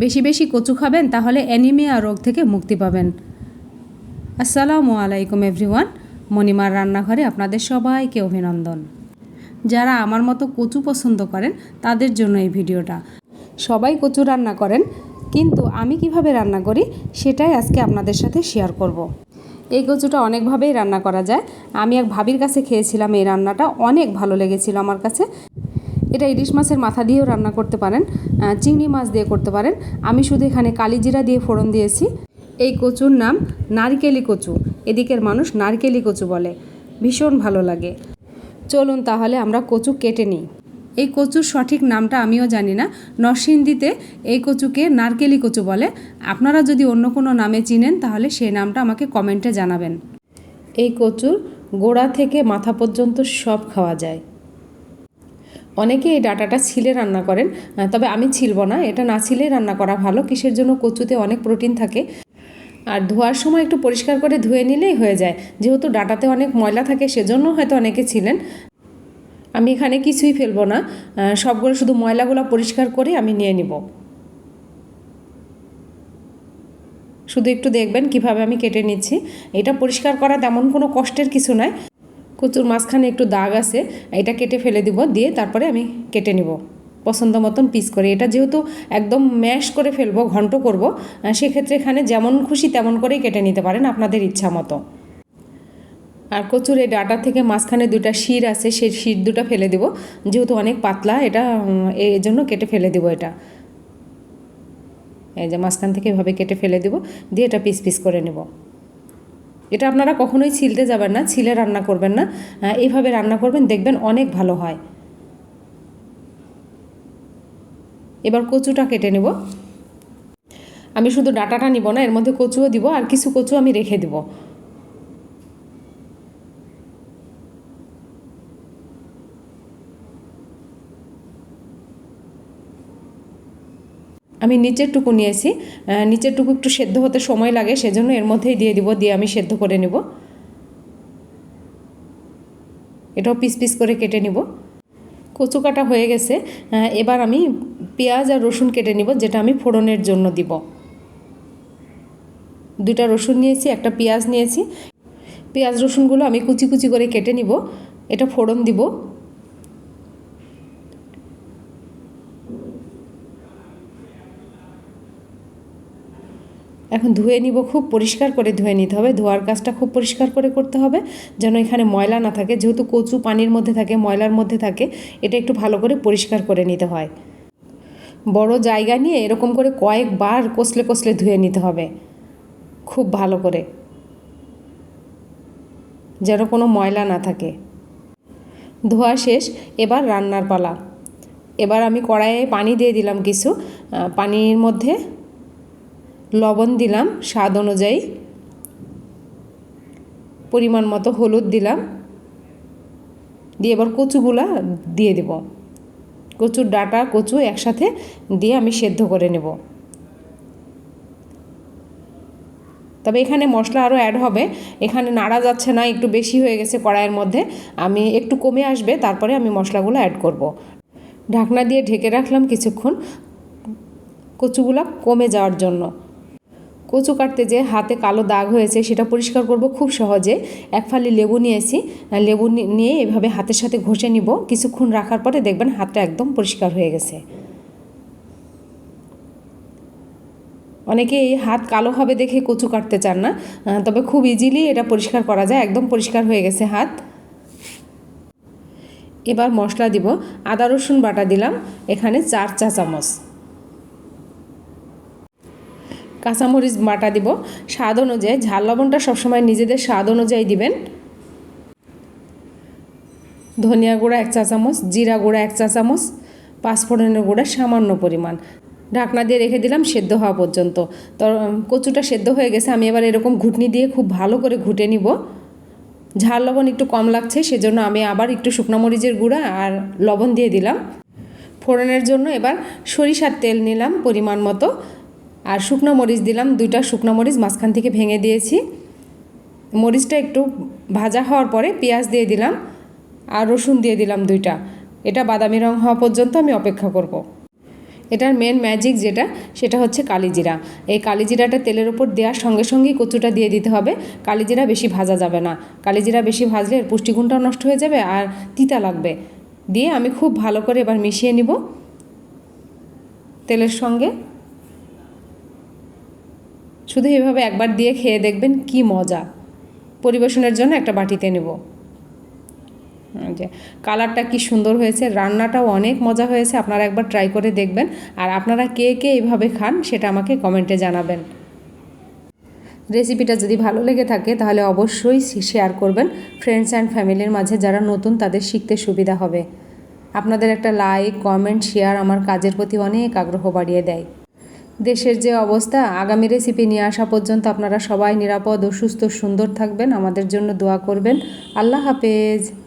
বেশি বেশি কচু খাবেন, তাহলে অ্যানিমিয়া রোগ থেকে মুক্তি পাবেন। আসসালামু আলাইকুম এভরিওয়ান, মণিমার রান্নাঘরে আপনাদের সবাইকে অভিনন্দন। যারা আমার মতো কচু পছন্দ করেন, তাদের জন্য এই ভিডিওটা। সবাই কচু রান্না করেন, কিন্তু আমি কীভাবে রান্না করি, সেটাই আজকে আপনাদের সাথে শেয়ার করব। এই কচুটা অনেকভাবেই রান্না করা যায়। আমি এক ভাবির কাছে খেয়েছিলাম এই রান্নাটা, অনেক ভালো লেগেছিল আমার কাছে। এটা ইলিশ মাছের মাথা দিয়েও রান্না করতে পারেন চিংড়ি মাছ দিয়ে করতে পারেন। আমি শুধু এখানে কালিজিরা দিয়ে ফোড়ন দিয়েছি। এই কচুর নাম নারকেলি কচু। এদিকের মানুষ নারকেলি কচু বলে। ভীষণ ভালো লাগে। চলুন তাহলে আমরা কচু কেটে নিই। এই কচুর সঠিক নামটা আমিও জানি না। নরসিংদীতে এই কচুকে নারকেলি কচু বলে। আপনারা যদি অন্য কোনো নামে চিনেন, তাহলে সেই নামটা আমাকে কমেন্টে জানাবেন। এই কচুর গোড়া থেকে মাথা পর্যন্ত সব খাওয়া যায়। অনেকে এই ডাটাটা ছিলে রান্না করেন তবে আমি ছিলব না। এটা না ছিলেই রান্না করা ভালো, কিসের জন্য কচুতে অনেক প্রোটিন থাকে। আর ধোয়ার সময় একটু পরিষ্কার করে ধুয়ে নিলেই হয়ে যায়। যেহেতু ডাটাতে অনেক ময়লা থাকে, সেজন্য হয়তো অনেকে ছিলেন। আমি এখানে কিছুই ফেলব না। সবগুলো শুধু ময়লাগুলো পরিষ্কার করে আমি নিয়ে নিব। শুধু একটু দেখবেন কীভাবে আমি কেটে নিচ্ছি। এটা পরিষ্কার করা তেমন কোনো কষ্টের কিছু নয়। কচুর মাঝখানে একটু দাগ আছে, এটা কেটে ফেলে দিব, দিয়ে তারপরে আমি কেটে নিব। পছন্দ মতন পিস করে। এটা যেহেতু একদম ম্যাশ করে ফেলব, ঘন্ট করব সেক্ষেত্রে এখানে যেমন খুশি তেমন করেই কেটে নিতে পারেন আপনাদের ইচ্ছা মতো। আর কচুর এই ডাটা থেকে মাঝখানে দুটা শির আছে, সেই শির দুটা ফেলে দেব। যেহেতু অনেক পাতলা, এটা এই জন্য কেটে ফেলে দেব এটা। এই যে মাঝখান থেকে এভাবে কেটে ফেলে দেব, দিয়ে এটা পিস পিস করে নেব। এটা আপনারা কখনোই ছিলতে যাবেন না, ছিলে রান্না করবেন না। এইভাবে রান্না করবেন, দেখবেন অনেক ভালো হয়। এবার কচুটা কেটে নেব। আমি শুধু ডাটাটা নিব না, এর মধ্যে কচুও দিব, আর কিছু কচু আমি রেখে দেবো। আমি নিচের টুকু নিয়েছি আহ, নিচের টুকু একটু সেদ্ধ হতে সময় লাগে সেজন্য এর মধ্যেই দিয়ে দিব দিয়ে আমি সেদ্ধ করে নেব। এটাও পিস পিস করে কেটে নিব। কচু কাটা হয়ে গেছে এবার আমি পেঁয়াজ আর রসুন কেটে নিব যেটা আমি ফোড়নের জন্য দিব। দুইটা রসুন নিয়েছি একটা পেঁয়াজ নিয়েছি। পেঁয়াজ রসুনগুলো আমি কুচি কুচি করে কেটে নিব এটা ফোড়ন দিব। এখন ধুয়ে নিব, খুব পরিষ্কার করে ধুয়ে নিতে হবে। ধোয়ার কাজটা খুব পরিষ্কার করে করতে হবে, যেন এখানে ময়লা না থাকে। যেহেতু কচু পানির মধ্যে থাকে, ময়লার মধ্যে থাকে, এটা একটু ভালো করে পরিষ্কার করে নিতে হয়। বড় জায়গা নিয়ে এরকম করে কয়েকবার কষলে কষলে ধুয়ে নিতে হবে, খুব ভালো করে। যেন কোনো ময়লা না থাকে। ধোয়া শেষ, এবার রান্নার পালা। এবার আমি কড়াইয়ে পানি দিয়ে দিলাম কিছু পানির মধ্যে লবণ দিলাম, স্বাদ অনুযায়ী। পরিমাণ মতো হলুদ দিলাম। দিয়ে এবার কচুগুলা দিয়ে দেব। কচুর ডাটা, কচু একসাথে দিয়ে আমি সেদ্ধ করে নেব। তবে এখানে মশলা আরও অ্যাড হবে। এখানে নাড়া যাচ্ছে না, একটু বেশি হয়ে গেছে কড়াইয়ের মধ্যে। আমি একটু কমে আসবে, তারপরে আমি মশলাগুলো অ্যাড করব। ঢাকনা দিয়ে ঢেকে রাখলাম কিছুক্ষণ। কচুগুলা কমে যাওয়ার জন্য। কচু কাটতে যে হাতে কালো দাগ হয়েছে সেটা পরিষ্কার করব খুব সহজে। এক ফালি লেবু নিয়েছি। লেবু নিয়ে এভাবে হাতের সাথে ঘষে নিব। কিছুক্ষণ রাখার পরে দেখবেন হাতটা একদম পরিষ্কার হয়ে গেছে। অনেকে এই হাত কালো হবে দেখে কচু কাটতে চান না। তবে খুব ইজিলি এটা পরিষ্কার করা যায়। একদম পরিষ্কার হয়ে গেছে হাত। এবার মশলা দিব। আদা রসুন বাটা দিলাম। এখানে চার চা চামচ কাঁচামরিচ বাটা দিব। স্বাদ অনুযায়ী, ঝাল লবণটা সবসময় নিজেদের স্বাদ অনুযায়ী দিবেন। ধনিয়া গুঁড়া এক চা চামচ, জিরা গুঁড়া এক চা চামচ, পাঁচফোড়নের গুঁড়া সামান্য পরিমাণ। ঢাকনা দিয়ে রেখে দিলাম, সেদ্ধ হওয়া পর্যন্ত। তো কচুটা সেদ্ধ হয়ে গেছে, আমি এবার এরকম ঘুটনি দিয়ে খুব ভালো করে ঘুটে নিব। ঝাল লবণ একটু কম লাগছে, সেজন্য আমি আবার একটু শুকনো মরিচের গুঁড়া আর লবণ দিয়ে দিলাম। ফোড়নের জন্য এবার সরিষার তেল নিলাম পরিমাণ মতো। আর শুকনো মরিচ দিলাম, দুইটা শুকনো মরিচ মাঝখান থেকে ভেঙে দিয়েছি। মরিচটা একটু ভাজা হওয়ার পরে পেঁয়াজ দিয়ে দিলাম আর রসুন দিয়ে দিলাম দুইটা। এটা বাদামি রং হওয়া পর্যন্ত আমি অপেক্ষা করব। এটার মেন ম্যাজিক যেটা, সেটা হচ্ছে কালিজিরা। এই কালিজিরাটা তেলের ওপর দেওয়ার সঙ্গে সঙ্গেই কচুটা দিয়ে দিতে হবে। কালিজিরা বেশি ভাজা যাবে না। কালিজিরা বেশি ভাজলে এর পুষ্টিগুণটাও নষ্ট হয়ে যাবে আর তিতা লাগবে। দিয়ে আমি খুব ভালো করে এবার মিশিয়ে নিব। তেলের সঙ্গে শুধু এভাবে একবার দিয়ে খেয়ে দেখবেন কি মজা। পরিবেশনের জন্য একটা বাটিতে নেব। কালারটা কি সুন্দর হয়েছে, রান্নাটাও অনেক মজা হয়েছে, আপনারা একবার ট্রাই করে দেখবেন। আর আপনারা কে কে এইভাবে খান সেটা আমাকে কমেন্টে জানাবেন। রেসিপিটা যদি ভালো লেগে থাকে, তাহলে অবশ্যই শেয়ার করবেন। ফ্রেন্ডস অ্যান্ড ফ্যামিলির মাঝে যারা নতুন, তাদের শিখতে সুবিধা হবে। আপনাদের একটা লাইক কমেন্ট শেয়ার আমার কাজের প্রতি অনেক আগ্রহ বাড়িয়ে দেয়। দেশের যে অবস্থা, আগামী রেসিপি নিয়ে আসা পর্যন্ত আপনারা সবাই নিরাপদ ও সুস্থ, সুন্দর থাকবেন। আমাদের জন্য দোয়া করবেন। আল্লাহ হাফেজ।